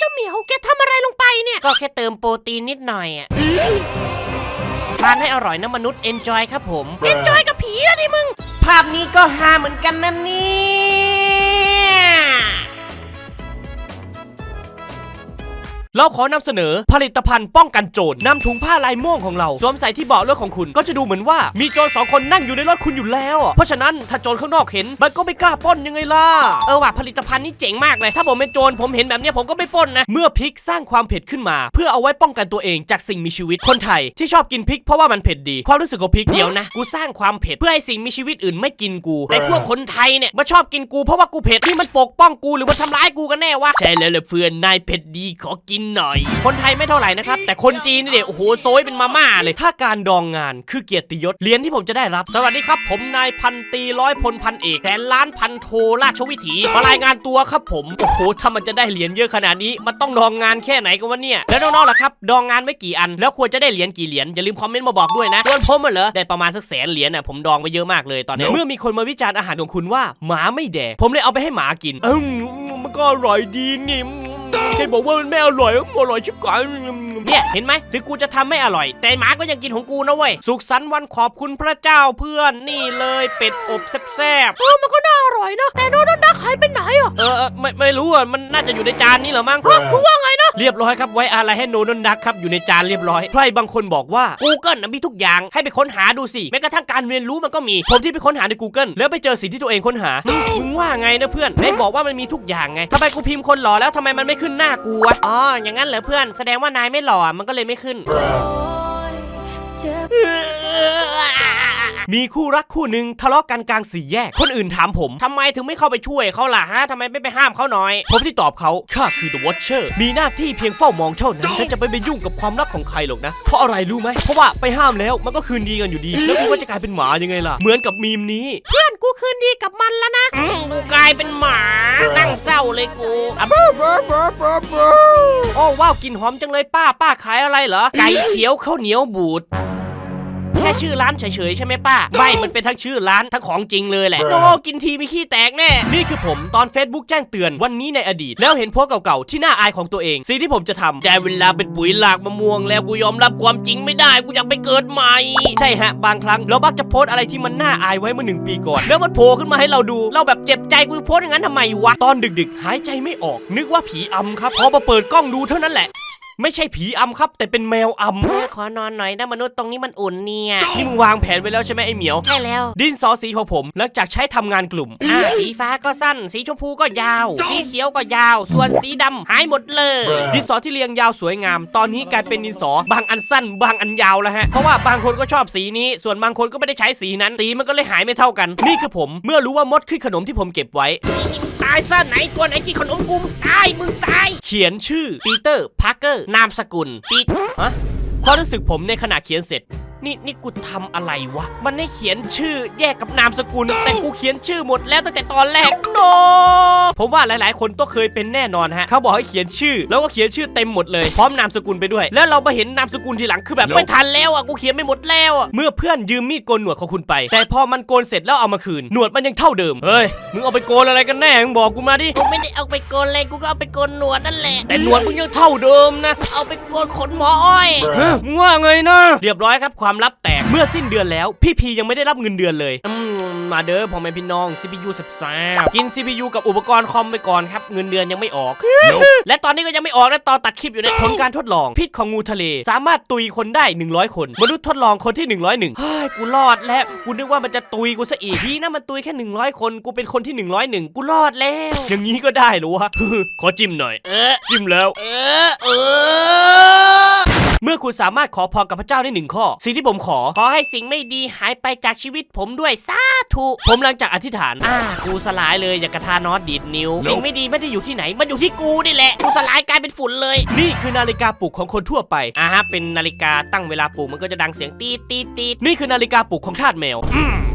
เจ้าเหมียวแกทำอะไรลงไปเนี่ย ก็แค่เติมโปรตีนนิดหน่อยอะทานให้อร่อยนะมนุษย์ enjoy ครับผม เอ็นจอยกับผีอะดิมึง ภาพนี้ก็ฮาเหมือนกันนะเนี่ย เราขอนำเสนอผลิตภัณฑ์ป้องกันโจรนำถุงผ้าลายม่วงของเราสวมใส่ที่เบาะรถของคุณ ก็จะดูเหมือนว่ามีโจรสองคนนั่งอยู่ในรถคุณอยู่แล้ว เพราะฉะนั้นถ้าโจรข้างนอกเห็นมันก็ไม่กล้าป้นยังไงล่ะเออว่ะผลิตภัณฑ์นี้เจ๋งมากเลยถ้าผมเป็นโจรผมเห็นแบบนี้ผมก็ไม่ป้นนะเมื่อพริกสร้างความเผ็ดขึ้นมา เพื่อเอาไว้ป้องกันตัวเองจากสิ่งมีชีวิตคนไทยที่ชอบกินพริกเพราะว่ามันเผ็ดดีความรู้สึกของพริกเดียวนะกูสร้างความเผ็ดเพื่อให้สิ่งมีชีวิตอื่นไม่กินกูแต่พวกคนไทยเนี่ยมาชอบกินกูเพราะว่ากูเผ็ดนี่มันปกป้องกูหรือมันทำร้ายกูกันแน่วะใช่แล้วล่ะเพื่อนนายเผ็ดดีขอกินหน่อย คนไทยไม่เท่าไหร่นะครับ แต่คนจีนนี่เด็โอ้โหโซยเป็นมาม่าเลย ถ้าการดองงานคือเกียรติยศเหรียญที่ผมจะได้รับ สวัสดีครับ ผมนายพันตรีร้อยพลพันเอกแสนล้านพันโทราชวิถีมารายงานตัวครับผม โอ้โหถ้ามันจะได้เหรียญเยอะขนาดนี้ มันต้องดองงานแค่ไหนกันวะเนี่ย แล้วน้องๆล่ะครับดองงานไว้กี่อัน แล้วควรจะได้เหรียญกี่เหรียญอย่าลืมคอมเมนต์มาบอกด้วยนะส่วนผมอะเหรอได้ประมาณสักแสนเหรียญน่ะผมดองไปเยอะมากเลยตอนนี้เมื่อมีคนมาวิจารณ์อาหารของคุณว่าหมาไม่แดกผมเลยเอาไปให้หมากิน เออมันก็อร่อยดีนี่ ใครบอกว่ามันไม่อร่อยอร่อยชิบหายเนี่ยเห็นไหมถึงกูจะทำไม่อร่อย แต่หมาก็ยังกินของกูนะเว้ยสุขสันต์วันขอบคุณพระเจ้าเพื่อนนี่เลยเป็ดอบแซ่บเออมันก็น่าอร่อยนะแต่โดนดักหายไปไหนอะๆเออเออไม่ไม่รู้อะมันน่าจะอยู่ในจานนี้เหรอมั้งมึงว่า ไงนะ เรียบร้อยครับไว้อะไรให้โนนนดักครับอยู่ในจานเรียบร้อยใครบางคนบอกว่า Google นะมีทุกอย่างให้ไปค้นหาดูสิแม้กระทั่งการเรียนรู้มันก็มี ผมที่ไปค้นหาใน Google แล้วไปเจอสิ่งที่ตัวเองค้นหาหึมึงว่าไงนะเพื่อนไหนบอกว่ามันมีทุกอย่างไงทำไมกูพิมพ์คนหล่อแล้วทำไมมันไม่ขึ้นหน้ากูวะอ๋ออย่างนั้นเหรอเพื่อนแสดงว่านายไม่หล่อมันก็เลยไม่ขึ้น มีคู่รักคู่หนึ่งทะเลาะกันกลางสี่แยก คนอื่นถามผมทำไมถึงไม่เข้าไปช่วยเขาล่ะฮะทำไมไม่ไปห้ามเขาหน่อย ผมที่ตอบเขาข้าคือ The Watcher มีหน้าที่เพียงเฝ้ามองเท่านั้นฉันจะไม่ไปยุ่งกับความลับของใครหรอกนะ เพราะอะไรรู้ไหมเพราะว่าไปห้ามแล้วมันก็คืนดีกันอยู่ดี แล้วกูก็จะกลายเป็นหมายังไงล่ะ เหมือนกับมีมนี้ เพื่อนกูคืนดีกับมันแล้วนะอืมกูกลายเป็นหมา นั่งเศร้าเลยกูอะบรบรบรบรโอ้ว้าวกลินหอมจังเลยป้าป้าขายอะไรเหรอไก่เขียวข้าวเหนียวบูดแค่ชื่อร้านเฉยๆใช่ไหมป้าไม่มันเป็นทั้งชื่อร้านทั้งของจริงเลยแหละโนกินทีมีขี้แตกแน่นี่คือผมตอน Facebook แจ้งเตือนวันนี้ในอดีต แล้วเห็นโพสต์เก่าๆที่น่าอายของตัวเองสิ่งที่ผมจะทำแต่เวลาเป็นปุ๋ยหลากมะม่วง แล้วกูยอมรับความจริงไม่ได้กูอยากไปเกิดใหม่ ใช่ฮะ บางครั้งเรามักจะโพสต์อะไรที่มันน่าอายไว้เมื่อหนึ่งปีก่อน แล้วมันโผล่ขึ้นมาให้เราดู เราแบบเจ็บใจกูโพสต์อย่างนั้นทำไมวะตอนดึกๆ หายใจไม่ออก นึกว่าผีอำครับพอมาเปิดกล้องดูเท่านั้นแหละ ไม่ใช่ผีอำครับ แต่เป็นแมวอำ ขอนอนหน่อยนะมนุษย์ตรงนี้มันอุ่นเนี่ยนี่มึงวางแผนไว้แล้วใช่ไหมไอ้เหมียว ใช่แล้ว ดินสอสีของผมหลังจากใช้ทำงานกลุ่ม อ่าสีฟ้าก็สั้น สีชมพูก็ยาว สีเขียวก็ยาว ส่วนสีดำหายหมดเลย ดินสอที่เรียงยาวสวยงาม ตอนนี้กลายเป็นดินสอบางอันสั้น บางอันยาวแล้วฮะ เพราะว่าบางคนก็ชอบสีนี้ ส่วนบางคนก็ไม่ได้ใช้สีนั้น สีมันก็เลยหายไม่เท่ากัน นี่คือผม เมื่อรู้ว่ามดขึ้นขนมที่ผมเก็บไว้ ตายซะไหนตัวไหนที่ขนมกุมตายมึงตาย เขียนชื่อปีเตอร์พาร์เกอร์นามสกุลปีฮะความรู้สึกผมในขณะเขียนเสร็จ นี่นี่กูทำอะไรวะ มันให้เขียนชื่อแยกกับนามสกุล แต่กูเขียนชื่อหมดแล้วตั้งแต่ตอนแรกโนผมว่าหลาย ๆ คนต้องเคยเป็นแน่นอนฮะ เขาบอกให้เขียนชื่อ แล้วก็เขียนชื่อเต็มหมดเลย พร้อมนามสกุลไปด้วย แล้วเรามาเห็นนามสกุลทีหลังคือแบบไม่ทันแล้วอะกูเขียนไม่หมดแล้วอะเมื่อเพื่อนยืมมีดโกนหนวดของคุณไป แต่พอมันโกนเสร็จแล้วเอามาคืนหนวดมันยังเท่าเดิมเฮ้ยมึงเอาไปโกนอะไรกันแน่มึงบอกกูมาดิกูไม่ได้เอาไปโกนเลยกูก็เอาไปโกนหนวดนั่นแหละแต่หนวดมึงยังเท่าเดิมนะเอาไปโกนขนหมออ้อยฮะมึงว่าไงนะเรียบร้อยครับความลับแตกเมื่อสิ้นเดือนแล้ว พี่พียังไม่ได้รับเงินเดือนเลยอืมมาเด้อพ่อแม่พี่น้อง CPU สับแซบกิน CPU กับอุปกรณ์คอมไปก่อนครับ เงินเดือนยังไม่ออก และตอนนี้ก็ยังไม่ออกนะตอนตัดคลิปอยู่เนยผลการทดลอง พิษของงูทะเล สามารถตุยคนได้ 100 คน มนุษย์ทดลองคนที่ 101เฮ้ยกูรอดแล้วกูนึกว่ามันจะตุยกูซะอีกดีนะมันตุยแค่ 100 คนกูเป็นคนที่ 101 กูรอดแล้ว อย่างนี้ก็ได้เหรอวะขอจิ้มหน่อย เออจิ้มแล้ว เออเออ เมื่อคุณสามารถขอพรกับพระเจ้าได้หนึ่งข้อ สิ่งที่ผมขอ ขอให้สิ่งไม่ดีหายไปจากชีวิตผมด้วยสาธุ ผมหลังจากอธิษฐาน อ่า กูสลายเลยอย่างกระทานอสดีดนิ้ว สิ่งไม่ดีไม่ได้อยู่ที่ไหน มันอยู่ที่กูนี่แหละ กูสลายกลายเป็นฝุ่นเลย นี่คือนาฬิกาปลุกของคนทั่วไป อ่าฮะ เป็นนาฬิกาตั้งเวลาปลุกมันก็จะดังเสียงตีดตีดตีดนี่คือนาฬิกาปลุกของทาสแมว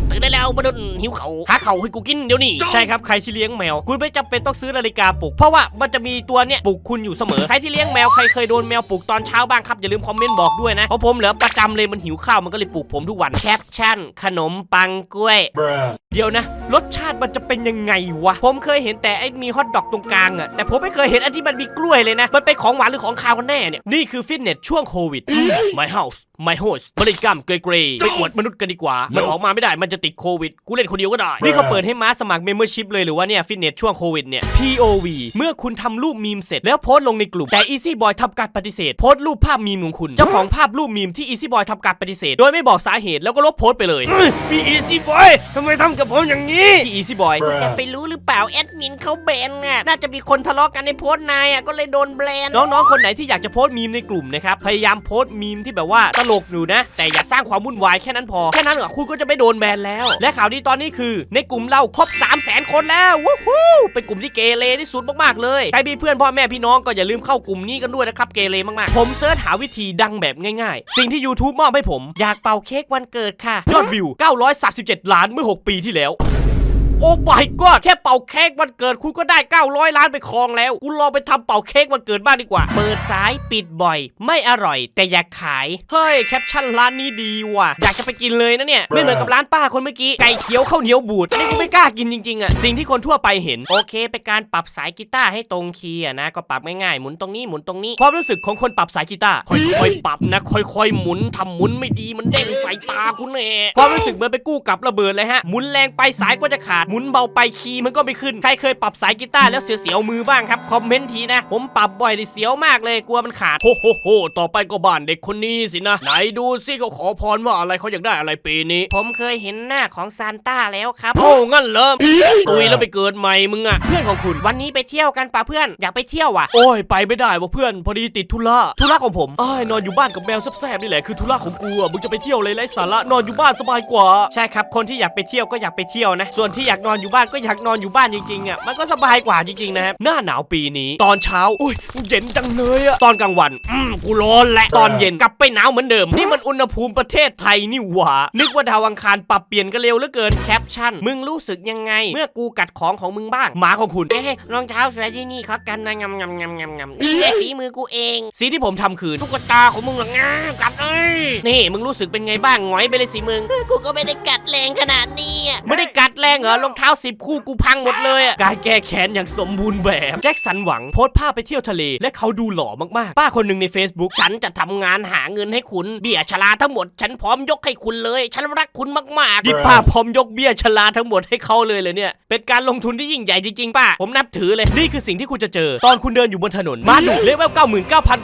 ตื่นได้แล้วมนุษย์หิวเขาหาเขาให้กูกินเดี๋ยวนี้ใช่ครับใครที่เลี้ยงแมว คุณไม่จำเป็นต้องซื้อนาฬิกาปลุก เพราะว่ามันจะมีตัวเนี้ยปลุกคุณอยู่เสมอใครที่เลี้ยงแมวใครเคยโดนแมวปลุกตอนเช้าบ้างครับอย่าลืมคอมเมนต์บอกด้วยนะเพราะผมเหลือประจำเลยมันหิวข้าวมันก็เลยปลุกผมทุกวันแคปชั่นขนมปังกล้วย เดี๋ยวนะรสชาติมันจะเป็นยังไงวะ ผมเคยเห็นแต่ไอ้มีฮอทดอกตรงกลางอะแต่ผมไม่เคยเห็นอันที่มันมีกล้วยเลยนะ มันเป็นของหวานหรือของคาวกันแน่เนี่ย นี่คือฟิตเนสช่วงโควิด My house My host บริกรรมเกรเกรไปอวดมนุษย์กันดีกว่า มันออกมาไม่ได้มันจะติดโควิด กูเล่นคนเดียวก็ได้ นี่เขาเปิดให้ม้าสมัคร membership เลยหรือว่าเนี่ยฟิตเนสช่วงโควิดเนี่ย POV เมื่อคุณทำรูปมีมเสร็จแล้วโพสต์ลงในกลุ่มแต่ Easy Boy ทำการปฏิเสธโพสต์รูปภาพมีมของคุณเจ้าของภาพรูปมีมที่ Easy Boy ทำการปฏิเสธ โดยไม่บอกสาเหตุแล้วก็ลบโพสต์ไปเลยพี่ Easy Boy ทำไมทำกับผมอย่างนี้พี่ Easy Boy จะไปรู้หรือเปล่าแอดมินเขาแบนอะน่าจะมีคนทะเลาะกันในโพสต์นายอะก็เลยโดนแบนน้องๆคนไหนที่อยากจะโพสต์มีมในกลุ่มนะครับพยายามโพสต์มีมที่แบบว่าตลกอยู่นะ แต่อย่าสร้างความวุ่นวายแค่นั้นพอแค่นั้นเหรอคุณก็จะไม่โดนแบนแล้ว และข่าวดีตอนนี้คือ ในกลุ่มเราครบ 3 0 0แสนคนแล้ววู้ฮู้เป็นกลุ่มที่เกเรที่สุดมากๆเลยใครมีเพื่อนพ่อแม่พี่น้องก็อย่าลืมเข้ากลุ่มนี้กันด้วยนะครับเกเรมากๆ ผมเสิร์ชหาวิธีดังแบบง่ายๆ สิ่งที่ YouTube มอบให้ผม อยากเป่าเค้กวันเกิดค่ะ ยอดวิว 937 ล้านเมื่อ 6 ปีที่แล้ว โอ้ my god แค่เป่าเค้กวันเกิดคุณก็ได้ 900 ล้านไปครองแล้วกูลองไปทำเป่าเค้กวันเกิดบ้างดีกว่า เปิดสายปิดบ่อย ไม่อร่อย แต่อยากขาย เฮ้ยแคปชั่นร้านนี้ดีว่ะ อยากจะไปกินเลยนะเนี่ย ไม่เหมือนกับร้านป้าคนเมื่อกี้ ไก่เขียวข้าวเหนียวบูด อันนี้กูไม่กล้ากินจริงๆอะสิ่งที่คนทั่วไปเห็น โอเคเป็นการปรับสายกีตาร์ให้ตรงคีย์อะนะ ก็ปรับง่ายๆ หมุนตรงนี้หมุนตรงนี้ ความรู้สึกของคนปรับสายกีตาร์ ค่อยๆ ปรับนะ ค่อยๆ หมุนทำหมุนไม่ดีมันเด้งใส่ตาคุณแน่ความรู้สึกเหมือนไปกู้กับระเบิดเลยฮะ หมุนแรงไปสายก็จะขาดหมุนเบาไปคีย์มันก็ไม่ขึ้น ใครเคยปรับสายกีตาร์แล้วเสียวๆมือบ้างครับ คอมเมนต์ทีนะ ผมปรับบ่อยดิเสียวมากเลยกลัวมันขาดโฮโฮโฮต่อไปก็บ้านเด็กคนนี้สินะ ไหนดูสิเขาขอพรว่าอะไรเขาอยากได้อะไรปีนี้ ผมเคยเห็นหน้าของซานต้าแล้วครับโอ้งั้นเหรอตุยแล้วไปเกิดใหม่มึงอะเพื่อนของคุณวันนี้ไปเที่ยวกันป่ะเพื่อนอยากไปเที่ยวว่ะ โอ้ยไปไม่ได้ว่ะเพื่อนพอดีติดธุระธุระของผมอ้ายนอนอยู่บ้านกับแมวแซ่บๆนี่แหละคือธุระของกูอะมึงจะไปเที่ยวเลยไร้สาระนอนอยู่บ้านสบายกว่า ใช่ครับคนที่อยากไปเที่ยวก็อยากไปเที่ยวนะ ส่วนที่อยากนอนอยู่บ้านก็อยากนอนอยู่บ้านจริงๆอะมันก็สบายกว่าจริงๆนะครับหน้าหนาวปีนี้ ตอนเช้าอุ้ยเย็นจังเลยอะตอนกลางวันอืมกูร้อนแหละตอนเย็นกลับไปหนาวเหมือนเดิม นี่มันอุณหภูมิประเทศไทยนี่หว่านึกว่าดาวอังคารปรับเปลี่ยนกันเร็วเหลือเกินแคปชั่นมึงรู้สึกยังไง เมื่อกูกัดของของมึงบ้างหมาของคุณเอ้ยรองเท้าสวยที่นี่เขากันนะงำงำงำงำงำนี่แค่ฝีมือกูเองสีที่ผมทำคือ ตุ๊กตาของมึงเหรองากัดเอ้ยนี่มึงรู้สึกเป็นไงบ้างหงอยไปเลยสิมึง กูก็ไม่ได้กัดแรงขนาดนี้อะไม่ได้กัดแรงเหรอรองเท้าสิบคู่กูพังหมดเลยอะการแก้แค้นอย่างสมบูรณ์แบบแจ็คสันหวังโพสต์ภาพไปเที่ยวทะเล และเขาดูหล่อมากๆ ป้าคนหนึ่งใน Facebook ฉันจะทำงานหาเงินให้คุณ เบี้ยชราทั้งหมด ฉันพร้อมยกให้คุณเลย ฉันรักคุณมากๆดิป้าพร้อมยกเบี้ยชราทั้งหมดให้เขาเลยเลยเนี่ย เป็นการลงทุนที่ยิ่งใหญ่จริงๆป้าผมนับถือเลยนี่คือสิ่งที่คุณจะเจอ ตอนคุณเดินอยู่บนถนนมาดูเลเวล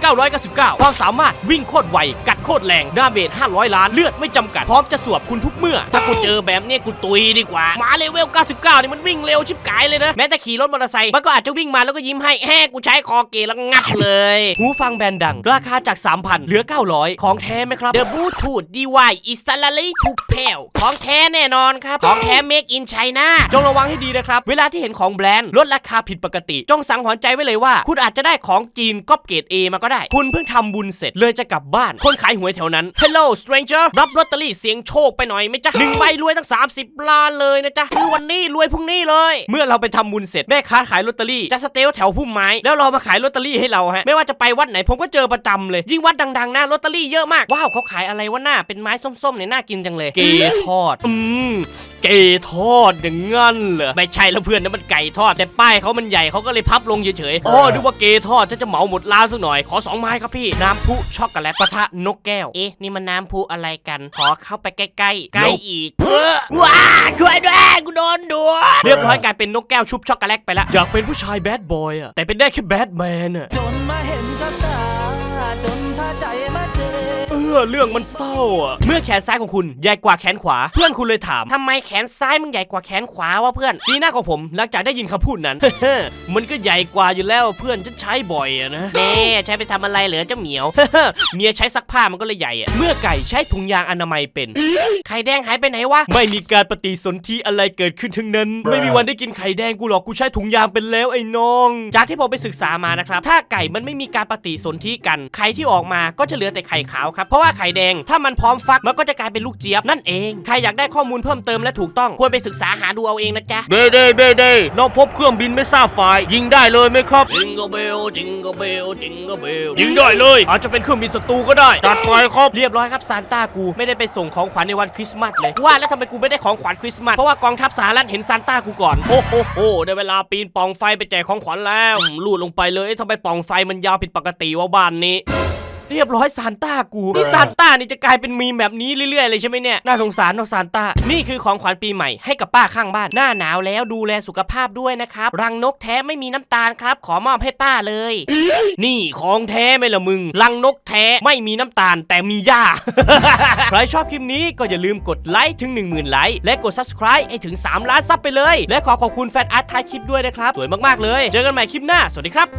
99,999 ความสามารถวิ่งโคตรไวกัดโคตรแรงดาเมจ500 ล้านเลือดไม่จำกัดพร้อมจะสวบคุณทุกเมื่อ ถ้ากูเจอแบบเนี้ยกูตุยดีกว่าหมาเลเวล99 นี่มันวิ่งเร็วชิบกายเลยนะ แม้แต่ขี่รถมอเตอร์ไซค์มันก็อาจจะวิ่งมาแล้วก็ยิ้มให้แฮ่กูใช้คอเกแล้วงับเลย หูฟังแบรนด์ดัง ราคาจาก 3,000 เหลือ 900 ของแท้ไหมครับ The Bluetooth DY is s a l a r y to p a l ของแท้แน่นอนครับ ของแท้ Make in China จงระวังให้ดีนะครับ เวลาที่เห็นของแบรนด์ลดราคาผิดปกติ จงสังหรณ์ใจไว้เลยว่า คุณอาจจะได้ของจีนก๊อปเกรด A มาก็ได้ คุณเพิ่งทำบุญเสร็จเลยจะกลับบ้าน คนขายหวยแถวนั้น Hello stranger รับลอตเตอรี่เสียงโชคไปหน่อยไหมจ๊ะหนึ่งใบรวยตั้ง 30 ล้านเลยนะจ๊ะซื้อวันนี้รวยพรุ่งนี้เลย เมื่อเราไปทำบุญเสร็จแม่ค้าขายลอตเตอรี่จะสเตลแถวพุ่มไม้แล้วรอมาขายลอตเตอรี่ให้เราฮะไม่ว่าจะไปวัดไหนผมก็เจอประจำเลยยิ่งวัดดังๆนะลอตเตอรี่เยอะมากว้าวเขาขายอะไรวะหน้าเป็นไม้ส้มๆเนี่ยน่ากินจังเลย เกทอด อืมเกทอดอย่างงั้นเหรอไม่ใช่แล้วเพื่อนนะมันไก่ทอดแต่ป้ายเขามันใหญ่เขาก็เลยพับลงเฉยๆอ๋อนึกว่าเกทอดจะจะเหมาหมดร้านสักหน่อยขอสองไม้ครับพี่น้ำพุช็อกโกแลตปะทะนกแก้วเอ๊ะนี่มันน้ำพุอะไรกัน ขอเข้าไปใกล้ๆใกล้อีกเออว้าช่วยด้วยกูโดนดูดเรียบร้อยกลายเป็นนกแก้วชุบช็อกโกแลตไปแล้วอยากเป็นผู้ชายแบดบอยอะแต่เป็นได้แค่แบดแมนอะจนมาเห็นกับตาจนพาใจมาเจ อเออเรื่องมันเศร้าอะเมื่อแขนซ้ายของคุณใหญ่กว่าแขนขวา เพื่อนคุณเลยถามทำไมแขนซ้ายมึงใหญ่กว่าแขนขวาวะเพื่อนสีหน้าของผมหลังจากได้ยินคำพูดนั้น มันก็ใหญ่กว่าอยู่แล้วเพื่อนฉันใช้บ่อยอะนะเน่ใช้ไปทำอะไรเหรอเจ้าเหมียว เมียใช้ซักผ้ามันก็เลยใหญ่อะเมื่อไก่ใช้ถุงยางอนามัยเป็นไข่แดงหายไปไหนวะไม่มีการปฏิสนธิอะไรเกิดขึ้นทั้งนั้น ไม่มีวันได้กินไข่แดงกูหรอกกูใช้ถุงยางเป็นแล้วไอ้น้อง จากที่ผมไปศึกษามานะครับถ้าไก่มันไม่มีการปฏิสนธิกันไข่ที่ออกมาก็จะเหลือแต่ไข่ขาวครับเพราะะว่าไข่แดงถ้ามันพร้อมฟักมันก็จะกลายเป็นลูกเจี๊ยบนั่นเอง ใครอยากได้ข้อมูลเพิ่มเติมและถูกต้องควรไปศึกษาหาดูเอาเองนะจ๊ะเบเดเบเดเราพบเครื่องบินไม่ทราบฝ่าย ยิงได้เลยไหมครับ จิงก e เบลจิงก e เบลจิงก e เบลยิงได้เลย อาจจะเป็นเครื่องบินศัตรูก็ได้จัดไปครับเรียบร้อยครับซานต้ากูไม่ได้ไปส่งของขวัญในวันคริสต์มาสเลยว่าแล้วทำไมกูไม่ได้ของขวัญคริสต์มาสเพราะว่ากองทัพสหรัฐเห็นซานต้ากูก่อนโอ้โหโหได้เวลาปีนปล่องไฟไปแจกของขวัญแล้วอืมลูดลงไปเลยเอ๊ะทำไมปล่องไฟมันยาวผิดปกติวะบ้านนี้ เรียบร้อยซานต้ากูนี่ซานต้านี่จะกลายเป็นมีมแบบนี้เรื่อยๆเลยใช่ไหมเนี่ยน่าสงสารเนาะซานต้านี่คือของขวัญปีใหม่ให้กับป้าข้างบ้านหน้าหนาวแล้วดูแลสุขภาพด้วยนะครับรังนกแท้ไม่มีน้ำตาลครับ ขอมอบให้ป้าเลย นี่ของแท้ไหมล่ะมึง รังนกแท้ไม่มีน้ำตาลแต่มีหญ้าใครชอบคลิปนี้ก็อย่าลืมกดไลค์ถึง 10,000ไลค์และกด subscribe ให้ถึง 3 ล้านซับไปเลย และขอขอบคุณแฟนอาร์ตท้ายคลิปด้วยนะครับสวยมากๆเลย เจอกันใหม่คลิปหน้า สวัสดีครับ